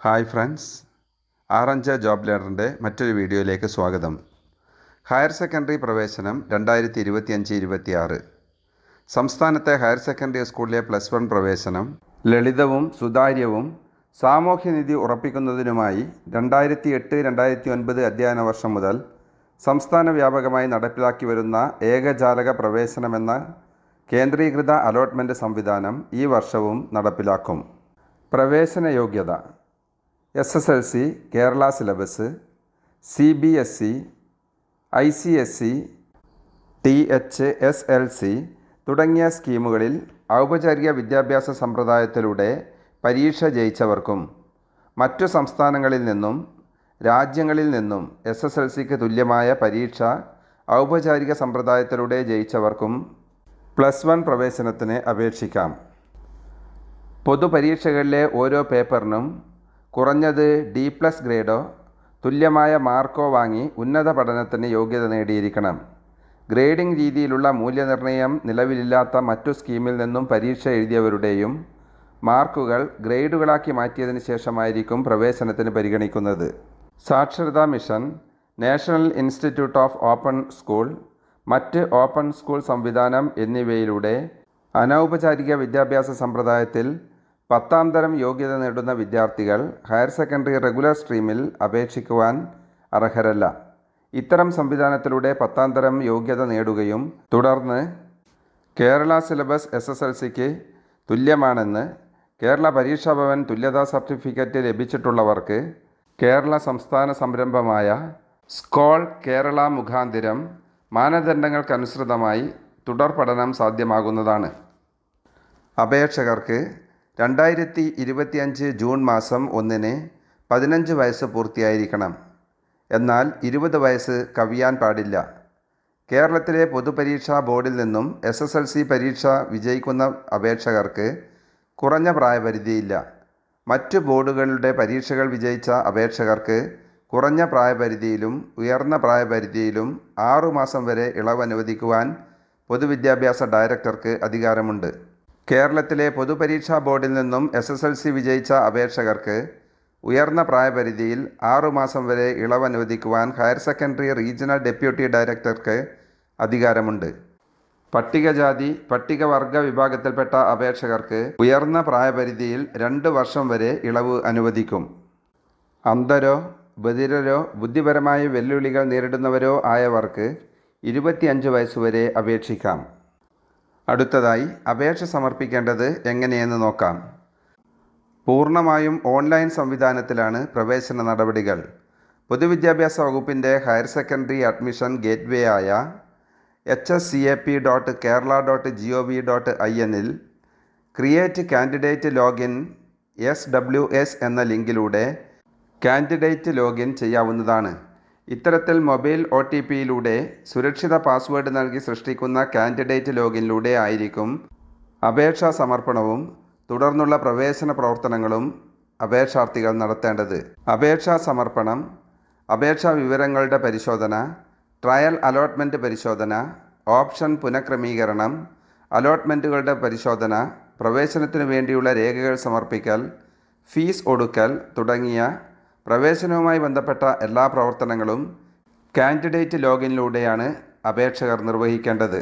Hi friends orange job ലേഡറിന്റെ മറ്റൊരു വീഡിയോയിലേക്ക് സ്വാഗതം. ഹയർ സെക്കൻഡറി പ്രവേശനം രണ്ടായിരത്തി ഇരുപത്തിയഞ്ച് ഇരുപത്തിയാറ്. സംസ്ഥാനത്തെ ഹയർ സെക്കൻഡറി സ്കൂളിലെ പ്ലസ് വൺ പ്രവേശനം ലളിതവും സുതാര്യവും സാമൂഹ്യനിധി ഉറപ്പിക്കുന്നതിനുമായി രണ്ടായിരത്തി എട്ട് രണ്ടായിരത്തി ഒൻപത് അധ്യയന വർഷം മുതൽ സംസ്ഥാന വ്യാപകമായി നടപ്പിലാക്കി വരുന്ന ഏകജാലക പ്രവേശനമെന്ന കേന്ദ്രീകൃത അലോട്ട്മെന്റ് സംവിധാനം ഈ വർഷവും നടപ്പിലാക്കും. പ്രവേശന യോഗ്യത S S L C Kerala syllabus C B S C I C S C T H S L C തുടങ്ങിയ സ്കീമുകളിൽ ഔപചാരിക വിദ്യാഭ്യാസ സമ്പ്രദായത്തിലൂടെ പരീക്ഷ ജയിച്ചവർക്കും മറ്റു സംസ്ഥാനങ്ങളിൽ നിന്നും രാജ്യങ്ങളിൽ നിന്നും എസ് എസ് എൽ സിക്ക് തുല്യമായ പരീക്ഷ ഔപചാരിക സമ്പ്രദായത്തിലൂടെ ജയിച്ചവർക്കും പ്ലസ് വൺ പ്രവേശനത്തിന് അപേക്ഷിക്കാം. പൊതുപരീക്ഷകളിലെ ഓരോ പേപ്പറിനും കുറഞ്ഞത് ഡി പ്ലസ് ഗ്രേഡോ തുല്യമായ മാർക്കോ വാങ്ങി ഉന്നത പഠനത്തിന് യോഗ്യത നേടിയിരിക്കണം. ഗ്രേഡിംഗ് രീതിയിലുള്ള മൂല്യനിർണയം നിലവിലില്ലാത്ത മറ്റു സ്കീമിൽ നിന്നും പരീക്ഷ എഴുതിയവരുടെയും മാർക്കുകൾ ഗ്രേഡുകളാക്കി മാറ്റിയതിന് ശേഷമായിരിക്കും പ്രവേശനത്തിന് പരിഗണിക്കുന്നത്. സാക്ഷരതാ mission national institute of open school മറ്റ് ഓപ്പൺ സ്കൂൾ സംവിധാനം എന്നിവയിലൂടെ അനൗപചാരിക വിദ്യാഭ്യാസ സമ്പ്രദായത്തിൽ പത്താം തരം യോഗ്യത നേടുന്ന വിദ്യാർത്ഥികൾ ഹയർ സെക്കൻഡറി റെഗുലർ സ്ട്രീമിൽ അപേക്ഷിക്കുവാൻ അർഹരല്ല. ഇത്തരം സംവിധാനത്തിലൂടെ പത്താം തരം യോഗ്യത നേടുകയും തുടർന്ന് Kerala syllabus S S L സിക്ക് തുല്യമാണെന്ന് കേരള പരീക്ഷാ ഭവൻ തുല്യതാ സർട്ടിഫിക്കറ്റ് ലഭിച്ചിട്ടുള്ളവർക്ക് കേരള സംസ്ഥാന സംരംഭമായ സ്കോൾ കേരള മുഖാന്തിരം മാനദണ്ഡങ്ങൾക്കനുസൃതമായി തുടർ പഠനം സാധ്യമാകുന്നതാണ്. അപേക്ഷകർക്ക് രണ്ടായിരത്തി ഇരുപത്തിയഞ്ച് ജൂൺ മാസം ഒന്നിന് പതിനഞ്ച് വയസ്സ് പൂർത്തിയായിരിക്കണം. എന്നാൽ ഇരുപത് വയസ്സ് കവിയാൻ പാടില്ല. കേരളത്തിലെ പൊതുപരീക്ഷാ ബോർഡിൽ നിന്നും എസ് എസ് എൽ സി പരീക്ഷ വിജയിക്കുന്ന അപേക്ഷകർക്ക് കുറഞ്ഞ പ്രായപരിധിയില്ല. മറ്റു ബോർഡുകളുടെ പരീക്ഷകൾ വിജയിച്ച അപേക്ഷകർക്ക് കുറഞ്ഞ പ്രായപരിധിയിലും ഉയർന്ന പ്രായപരിധിയിലും ആറുമാസം വരെ ഇളവ് അനുവദിക്കുവാൻ പൊതുവിദ്യാഭ്യാസ ഡയറക്ടർക്ക് അധികാരമുണ്ട്. കേരളത്തിലെ പൊതുപരീക്ഷാ ബോർഡിൽ നിന്നും എസ് എസ് എൽ സി വിജയിച്ച അപേക്ഷകർക്ക് ഉയർന്ന പ്രായപരിധിയിൽ ആറുമാസം വരെ ഇളവ് അനുവദിക്കുവാൻ ഹയർ സെക്കൻഡറി റീജിയണൽ ഡെപ്യൂട്ടി ഡയറക്ടർക്ക് അധികാരമുണ്ട്. പട്ടികജാതി പട്ടികവർഗ വിഭാഗത്തിൽപ്പെട്ട അപേക്ഷകർക്ക് ഉയർന്ന പ്രായപരിധിയിൽ രണ്ട് വർഷം വരെ ഇളവ് അനുവദിക്കും. അന്ധരോ ബധിരരോ ബുദ്ധിപരമായ വെല്ലുവിളികൾ നേരിടുന്നവരോ ആയവർക്ക് ഇരുപത്തിയഞ്ച് വയസ്സുവരെ അപേക്ഷിക്കാം. അടുത്തതായി അപേക്ഷ സമർപ്പിക്കേണ്ടത് എങ്ങനെയെന്ന് നോക്കാം. പൂർണമായും ഓൺലൈൻ സംവിധാനത്തിലാണ് പ്രവേശന നടപടികൾ. പൊതുവിദ്യാഭ്യാസ വകുപ്പിന്റെ ഹയർ സെക്കൻഡറി അഡ്മിഷൻ ഗേറ്റ്വേ ആയ H S C A P dot Kerala dot G O V dot I എന്നിൽ create candidate login S W S എന്ന ലിങ്കിലൂടെ കാൻഡിഡേറ്റ് ലോഗിൻ ചെയ്യാവുന്നതാണ്. ഇത്തരത്തിൽ മൊബൈൽ ഒ ടി പിയിലൂടെ സുരക്ഷിത പാസ്വേഡ് നൽകി സൃഷ്ടിക്കുന്ന കാൻഡിഡേറ്റ് ലോഗിനിലൂടെ ആയിരിക്കും അപേക്ഷാ സമർപ്പണവും തുടർന്നുള്ള പ്രവേശന പ്രവർത്തനങ്ങളും അപേക്ഷാർത്ഥികൾ നടത്തേണ്ടത്. അപേക്ഷാ സമർപ്പണം അപേക്ഷാ വിവരങ്ങളുടെ പരിശോധന ട്രയൽ അലോട്ട്മെന്റ് പരിശോധന ഓപ്ഷൻ പുനഃക്രമീകരണം അലോട്ട്മെന്റുകളുടെ പരിശോധന പ്രവേശനത്തിനു വേണ്ടിയുള്ള രേഖകൾ സമർപ്പിക്കൽ ഫീസ് ഒടുക്കൽ തുടങ്ങിയ പ്രവേശനവുമായി ബന്ധപ്പെട്ട എല്ലാ പ്രവർത്തനങ്ങളും കാൻഡിഡേറ്റ് ലോഗിനിലൂടെയാണ് അപേക്ഷകർ നിർവഹിക്കേണ്ടത്.